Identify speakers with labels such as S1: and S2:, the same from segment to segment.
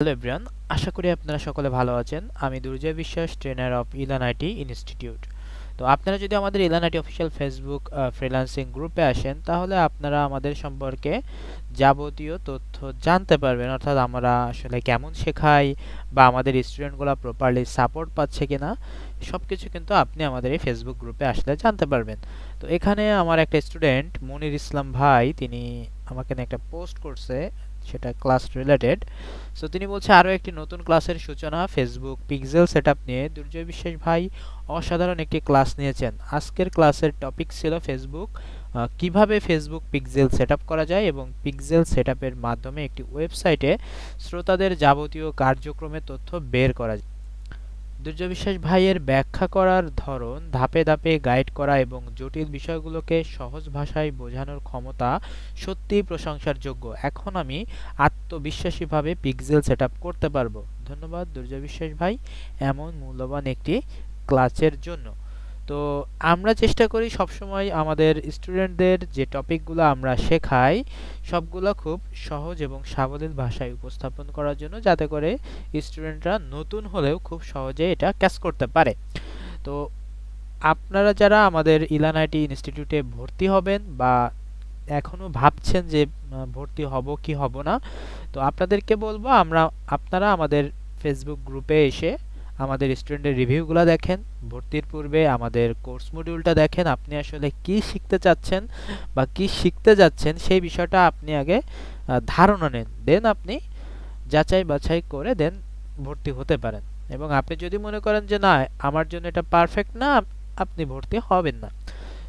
S1: Hello everyone আশা করি আপনারা সকলে ভালো আছেন। আমি দুর্জয় বিশ্বাস ট্রেনার অফ ইলান ইনস্টিটিউট তো আপনারা যদি আমাদের ইলান অফিসিয়াল ফেসবুক ফ্রিল্যান্সিং গ্রুপে আসেন, তাহলে আপনারা আমাদের সম্পর্কে যাবতীয় তথ্য জানতে পারবেন। অর্থাৎ আমরা আসলে কেমন শেখাই বা আমাদের স্টুডেন্টগুলো প্রপারলি সাপোর্ট পাচ্ছে কিনা সব কিছু কিন্তু আপনি আমাদের এই ফেসবুক গ্রুপে আসলে জানতে পারবেন। তো এখানে আমার একটা স্টুডেন্ট মনির ইসলাম ভাই, তিনি আমাকে একটা পোস্ট করছে। সেটা ক্লাস রিলেটেড সো তিনি বলছে আরও একটি নতুন ক্লাসের সূচনা ফেসবুক পিক্সেল সেট নিয়ে। দুর্জয় বিশ্বাস ভাই অসাধারণ একটি ক্লাস নিয়েছেন। আজকের ক্লাসের টপিক ছিল ফেসবুক কীভাবে ফেসবুক পিক্সেল সেট করা যায় এবং পিক্সেল সেট মাধ্যমে একটি ওয়েবসাইটে শ্রোতাদের যাবতীয় কার্যক্রমের তথ্য বের করা যায়। দুর্জয় বিশ্বাস ভাইয়ের ব্যাখ্যা করার ধরন ধাপে ধাপে গাইড করা এবং জটিল বিষয়গুলোকে সহজ ভাষায় বোঝানোর ক্ষমতা সত্যিই প্রশংসার যোগ্য এখন আমি আত্মবিশ্বাসীভাবে পিক্সেল সেট করতে পারব। ধন্যবাদ দুর্যবিশ্বাস ভাই, এমন মূল্যবান একটি ক্লাসের জন্য। তো আমরা চেষ্টা করি সবসময় আমাদের স্টুডেন্টদের যে টপিকগুলো আমরা শেখাই, সবগুলো খুব সহজ এবং সাবলীল ভাষায় উপস্থাপন করার জন্য যাতে করে স্টুডেন্টরা নতুন হলেও খুব সহজে এটা ক্যাচ করতে পারে। তো আপনারা যারা আমাদের ইলান আইটি ইনস্টিটিউটে ভর্তি হবেন বা এখনও ভাবছেন যে ভর্তি হব কি হব না, তো আপনাদেরকে বলব আমরা, আপনারা আমাদের ফেসবুক গ্রুপে এসে আমাদের স্টুডেন্টের রিভিউগুলো দেখেন। ভর্তির পূর্বে আমাদের কোর্স মডিউলটা দেখেন, আপনি আসলে কি শিখতে চাচ্ছেন বা কি শিখতে যাচ্ছেন সেই বিষয়টা আপনি আগে ধারণা নেন। দেন আপনি যাচাই বাছাই করে দেন ভর্তি হতে পারেন। এবং আপনি যদি মনে করেন যে না, আমার জন্য এটা পারফেক্ট না আপনি ভর্তি হবেন না।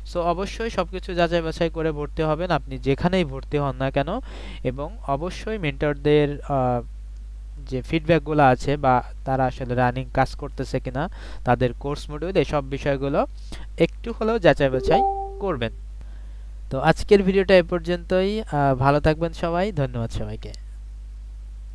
S1: সো অবশ্যই সব কিছু যাচাই বাছাই করে ভর্তি হবেন। আপনি যেখানেই ভর্তি হন না কেন, এবং অবশ্যই মেন্টরদের যে ফিডব্যাকগুলো আছে বা তারা আসলে রানিং কাজ করতেছে কিনা, তাদের কোর্স মডিউল এসব বিষয়গুলো একটু হলেও যাচাই বাছাই করবেন। তো আজকের ভিডিওটা এ পর্যন্তই। ভালো থাকবেন সবাই। ধন্যবাদ সবাইকে।